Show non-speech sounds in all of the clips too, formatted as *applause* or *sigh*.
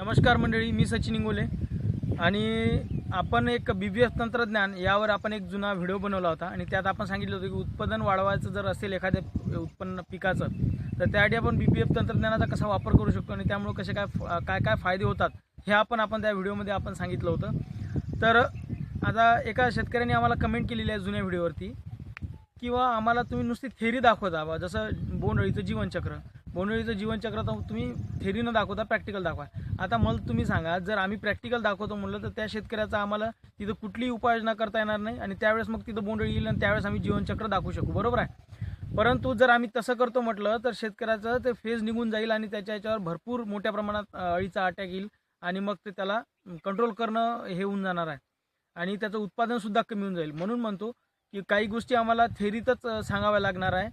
नमस्कार मंडळी मी सचिन इंगोले. आणि आपण एक बी बी एफ तंत्रज्ञान यावर आपण एक जुना व्हिडिओ बनवला होता. आणि त्यात आपण सांगितलं होतं की उत्पादन वाढवायचं जर असेल एखाद्या उत्पन्न पिकाचं तर त्यासाठी आपण बी पी एफ तंत्रज्ञानाचा कसा वापर करू शकतो आणि त्यामुळे कसे काय काय काय फायदे होतात हे आपण आपण त्या व्हिडिओमध्ये आपण सांगितलं होतं. तर आता एका शेतकऱ्याने आम्हाला कमेंट केलेली आहे जुन्या व्हिडिओवरती किंवा आम्हाला तुम्ही नुसती थेरी दाखवता बा जसं बोंडअळीचं जीवनचक्र बोंडळीचं जीवनचक्र तर तुम्ही थेरी न दाखवता प्रॅक्टिकल दाखवा. आता मला तुम्ही सांगा जर आम्ही प्रॅक्टिकल दाखवतो म्हणलं तर त्या शेतकऱ्याचा आम्हाला तिथं कुठलीही उपाययोजना करता येणार नाही आणि त्यावेळेस मग तिथं बोंडळी येईल आणि त्यावेळेस आम्ही जीवनचक्र दाखवू शकू बरोबर आहे? परंतु जर आम्ही तसं करतो म्हटलं तर शेतकऱ्याचं ते फेज निघून जाईल आणि त्याच्या याच्यावर भरपूर मोठ्या प्रमाणात अळीचा अटॅक येईल आणि मग ते त्याला कंट्रोल करणं हे होऊन जाणार आहे. आणि त्याचं उत्पादनसुद्धा कमी होऊन जाईल. म्हणून म्हणतो की काही गोष्टी आम्हाला थेरीतच सांगाव्या लागणार आहे.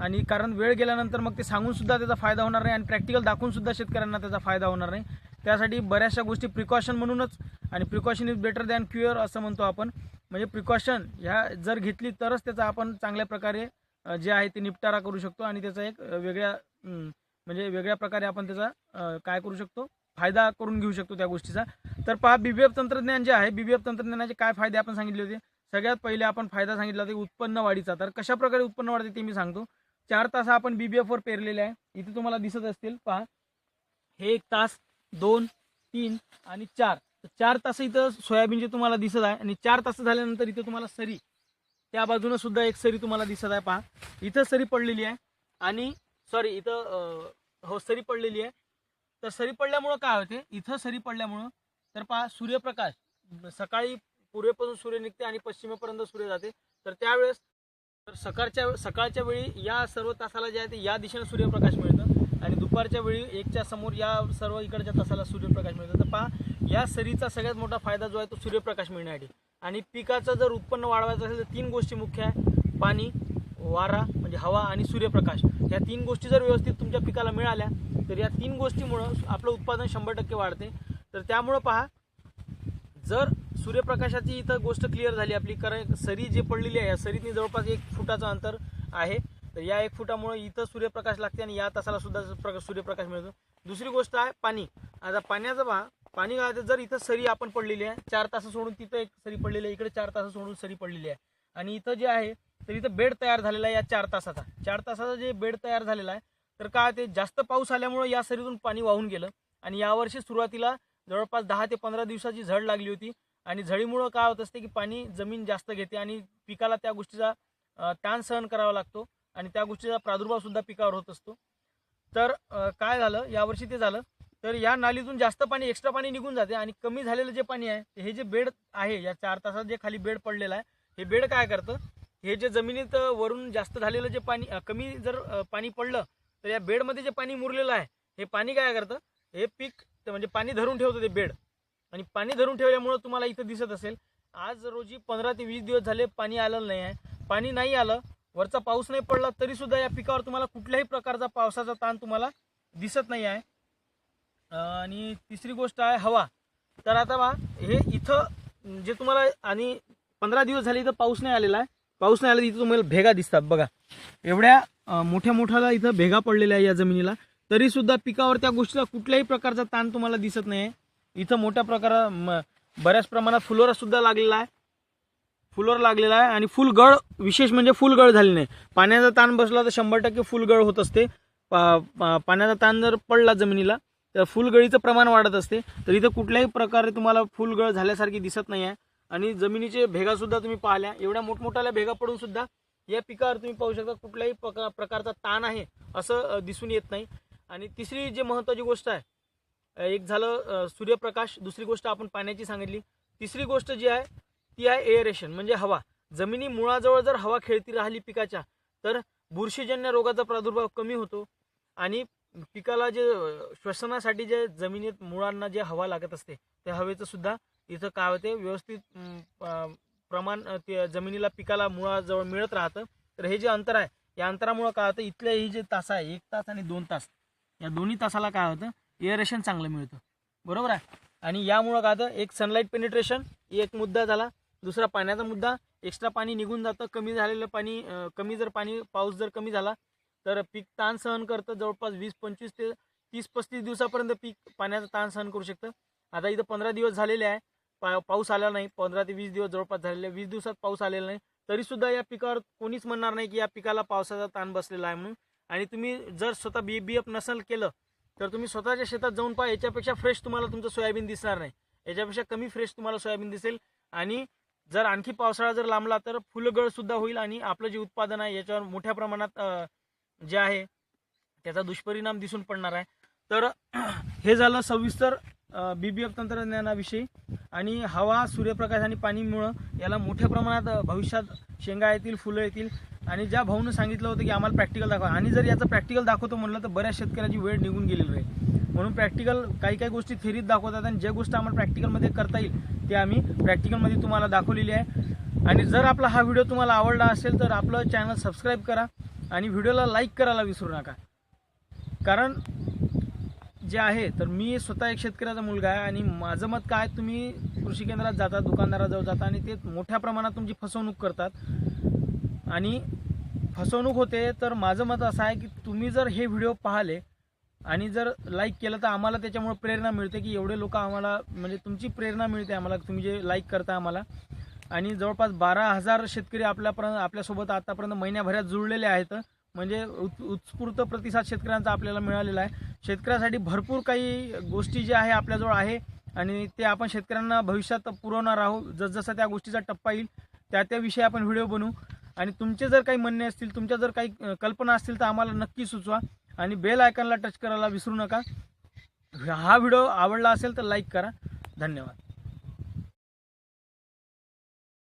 आणि कारण वेळ गेल्यानंतर मग ते सांगून सुद्धा त्याचा फायदा होणार नाही आणि प्रॅक्टिकल दाखवून सुद्धा शेतकऱ्यांना त्याचा फायदा होणार नाही. त्यासाठी बऱ्याचशा गोष्टी प्रिकॉशन म्हणूनच आणि precaution is better than cure असं म्हणतो आपण. म्हणजे प्रिकॉशन ह्या जर घेतली तरच त्याचा आपण चांगल्या प्रकारे जे आहे ते निपटारा करू शकतो आणि त्याचा एक वेगळ्या म्हणजे वेगळ्या प्रकारे आपण त्याचा काय करू शकतो? फायदा करून घेऊ शकतो त्या गोष्टीचा. तर पहा बीबीएफ तंत्रज्ञान जे आहे बीबीएफ तंत्रज्ञानाचे काय फायदे आपण सांगितले होते? सगळ्यात पहिले आपण फायदा सांगितला होता उत्पन्न वाढीचा. तर कशा प्रकारे उत्पन्न वाढते ते मी सांगतो. चार तास आपण बीबीएफ वर पेरलेले आहे. इथे तुम्हाला दिसत असतील पहा. हे एक तास दोन तीन आणि चार. चार तास इथं सोयाबीनचे तुम्हाला दिसत आहे आणि चार तास झाल्यानंतर इथं तुम्हाला सरी. त्या बाजूनं सुद्धा एक सरी तुम्हाला दिसत आहे पहा. इथं सरी पडलेली आहे आणि सॉरी इथं हो सरी पडलेली आहे. तर सरी पडल्यामुळं काय होते? इथं सरी पडल्यामुळं तर पहा सूर्यप्रकाश. सकाळी पूर्वेपासून सूर्य निघते आणि पश्चिमेपर्यंत सूर्य जाते. तर त्यावेळेस तर सकाळच्या सकाळच्या वेळी या सर्व तासाला जे आहे ते या दिशेने सूर्यप्रकाश मिळतं. आणि दुपारच्या वेळी एकच्या समोर या सर्व इकडच्या तासाला सूर्यप्रकाश मिळतं. तर पहा या सरीचा सगळ्यात मोठा फायदा जो आहे तो सूर्यप्रकाश मिळण्यासाठी. आणि पिकाचं जर उत्पन्न वाढवायचं असेल तर तीन गोष्टी मुख्य आहे. पाणी वारा म्हणजे हवा आणि सूर्यप्रकाश. या तीन गोष्टी जर व्यवस्थित तुमच्या पिकाला मिळाल्या तर या तीन गोष्टीमुळं आपलं उत्पादन शंभर टक्के वाढते. तर त्यामुळं पहा जर सूर्यप्रकाशाची इथं गोष्ट क्लिअर झाली आपली. कारण सरी जे पडलेली आहे या सरीतनी जवळपास एक फुटाचं अंतर आहे. तर या एक फुटामुळे इथं सूर्यप्रकाश लागते आणि या तासाला सुद्धा प्रकाश सूर्यप्रकाश मिळतो. दुसरी गोष्ट आहे पाणी. आता पाण्याचं पहा पाणी जर इथं सरी आपण पडलेली आहे चार तास सोडून तिथं एक सरी पडलेली आहे इकडे चार तास सोडून सरी पडलेली आहे. आणि इथं जे आहे तर इथं बेड तयार झालेला आहे या चार तासाचा. चार तासाचा जे बेड तयार झालेला आहे तर काय ते जास्त पाऊस आल्यामुळे या सरीतून पाणी वाहून गेलं. आणि यावर्षी सुरुवातीला जवळपास दहा ते पंधरा दिवसाची झड लागली होती. आणि झळीमुळं काय होत असते की पाणी जमीन जास्त घेते आणि पिकाला त्या गोष्टीचा ताण सहन करावा लागतो आणि त्या गोष्टीचा प्रादुर्भाव सुद्धा पिकावर होत असतो. तर काय झालं? यावर्षी ते झालं. तर या नालीतून जास्त पाणी एक्स्ट्रा पाणी निघून जाते आणि कमी झालेलं जे पाणी आहे हे जे बेड आहे या चार तासात जे खाली बेड पडलेलं आहे हे बेड काय करतं? हे जे जमिनीत वरून जास्त झालेलं जे पाणी कमी जर पाणी पडलं तर या बेडमध्ये जे पाणी मुरलेलं आहे हे पाणी काय करतं? हे पीक म्हणजे पाणी धरून ठेवतं ते बेड. आणि पाणी धरून ठेवल्यामुळं तुम्हाला इथं दिसत असेल. आज रोजी पंधरा ते वीस दिवस झाले पाणी आलेलं नाही आहे. पाणी नाही आलं वरचा पाऊस नाही पडला तरी सुद्धा या पिकावर तुम्हाला कुठल्याही प्रकारचा पावसाचा ताण तुम्हाला दिसत नाही आहे. आणि तिसरी गोष्ट आहे हवा. तर आता बा हे इथं जे तुम्हाला आणि पंधरा दिवस झाले इथं पाऊस नाही आलेला आहे. पाऊस नाही आला इथं तुम्हाला भेगा दिसतात बघा. एवढ्या मोठ्या मोठ्याला इथं भेगा पडलेल्या आहे या जमिनीला. तरी सुद्धा पिकावर त्या गोष्टीचा कुठल्याही प्रकारचा ताण तुम्हाला दिसत नाही आहे. इथं मोठ्या प्रकारा म- बऱ्याच प्रमाणात फुलोरा सुद्धा लागलेला आहे. फुलोर लागलेला आहे आणि फुलगळ विशेष म्हणजे फुलगळ झाली नाही. पाण्याचा ताण बसला तर शंभर टक्के फुलगळ होत असते. पा- पा- पाण्याचा ताण जर पडला जमिनीला तर फुलगळीचं प्रमाण वाढत असते. तर इथं कुठल्याही प्रकारे तुम्हाला फुलगळ झाल्यासारखी दिसत नाही आहे आणि जमिनीचे भेगासुद्धा तुम्ही पाहिल्या. एवढ्या मोठमोठ्याल्या भेगा पडून सुद्धा या पिकावर तुम्ही पाहू शकता कुठल्याही प्रका- प्रकारचा ताण आहे असं दिसून येत नाही. आणि तिसरी जी महत्त्वाची गोष्ट आहे एक झालं सूर्यप्रकाश दुसरी गोष्ट आपण पाण्याची सांगितली. तिसरी गोष्ट जी आहे ती आहे एअरेशन म्हणजे हवा. जमिनी मुळाजवळ जर हवा खेळती राहिली पिकाच्या तर बुरशीजन्य रोगाचा प्रादुर्भाव कमी होतो आणि पिकाला जे श्वसनासाठी जे जमिनीत मुळांना जे हवा लागत असते त्या हवेचं सुद्धा इथं काय होते व्यवस्थित प्रमाण ते जमिनीला पिकाला मुळाजवळ मिळत राहतं. तर हे जे अंतर आहे या अंतरामुळं काय होतं इथले ही जे तास आहे एक तास आणि दोन तास. या दोन्ही तासाला काय होतं एअरेशन चांगलं मिळतं. बरोबर आहे? आणि यामुळं काय होतं एक सनलाईट पेनिट्रेशन एक मुद्दा झाला दुसरा पाण्याचा मुद्दा. एक्स्ट्रा पाणी निघून जातं कमी झालेलं पाणी कमी जर पाणी पाऊस जर कमी झाला तर पीक ताण सहन करतं. जवळपास वीस पंचवीस ते तीस पस्तीस दिवसापर्यंत पीक पाण्याचा ताण सहन करू शकतं. आता इथं पंधरा दिवस झालेले आहे. पा पाऊस आला नाही. पंधरा ते वीस दिवस जवळपास झालेले. वीस दिवसात पाऊस आलेला नाही. तरीसुद्धा या पिकावर कोणीच म्हणणार नाही की या पिकाला पावसाचा ताण बसलेला आहे म्हणून. आणि तुम्ही जर स्वतः बी बी एफ नसेल केलं तर तुम्ही स्वतःच्या शेतात जाऊन पहा याच्यापेक्षा फ्रेश तुम्हाला तुमचं सोयाबीन दिसणार नाही. याच्यापेक्षा कमी फ्रेश तुम्हाला सोयाबीन दिसेल. आणि जर आणखी पावसाळा जर लांबला तर फुलगळ सुद्धा होईल आणि आपलं जे उत्पादन आहे याच्यावर मोठ्या प्रमाणात जे आहे त्याचा दुष्परिणाम दिसून पडणार आहे. तर *clears throat* हे झालं सविस्तर बीबीएफ तंत्रज्ञानाविषयी. आणि हवा सूर्यप्रकाश आणि पाणीमुळं याला मोठ्या प्रमाणात भविष्यात शेंगा येतील फुलं येतील. आणि ज्या भाऊनं सांगितलं होतं की आम्हाला प्रॅक्टिकल दाखवा. आणि जर याचं प्रॅक्टिकल दाखवतो म्हणलं तर बऱ्याच शेतकऱ्याची वेळ निघून गेलेली आहे. म्हणून प्रॅक्टिकल काही काही गोष्टी थेरीत दाखवतात आणि ज्या गोष्ट आम्हाला प्रॅक्टिकलमध्ये करता येईल ते आम्ही प्रॅक्टिकलमध्ये तुम्हाला दाखवलेली आहे. आणि जर आपला हा व्हिडिओ तुम्हाला आवडला असेल तर आपलं चॅनल सबस्क्राईब करा आणि व्हिडिओला लाईक करायला विसरू नका. कारण जे आहे तर मी स्वतः एक शेतकऱ्याचा मुलगा आहे आणि माझं मत काय तुम्ही कृषी केंद्रात जाता दुकानदाराजवळ जाता आणि ते मोठ्या प्रमाणात तुमची फसवणूक करतात. आणि फसवणूक होते तर माझं मत असं आहे की तुम्ही जर हे व्हिडिओ पाहिले आणि जर लाईक केलं तर आम्हाला त्याच्यामुळे प्रेरणा मिळते की एवढे लोक आम्हाला म्हणजे तुमची प्रेरणा मिळते आम्हाला तुम्ही जे लाईक करता आम्हाला. आणि जवळपास बारा हजार शेतकरी आपल्यापर्यंत आपल्यासोबत आतापर्यंत महिन्याभरात जुळलेले आहेत. म्हणजे उत् उत्स्फूर्त प्रतिसाद शेतकऱ्यांचा आपल्याला मिळालेला आहे. शेतकऱ्यासाठी भरपूर काही गोष्टी ज्या आहे आपल्याजवळ आहे आणि ते आपण शेतकऱ्यांना भविष्यात पुरवणार आहोत. जसजसा त्या गोष्टीचा टप्पा येईल त्या त्याविषयी आपण व्हिडिओ बनवू. आणि तुमचे जर काही म्हणणे असतील तुमच्या जर काही कल्पना असतील तर आम्हाला नक्की सुचवा. आणि बेल आयकॉनला टच करायला विसरू नका. हा व्हिडिओ आवडला असेल तर लाईक करा. धन्यवाद.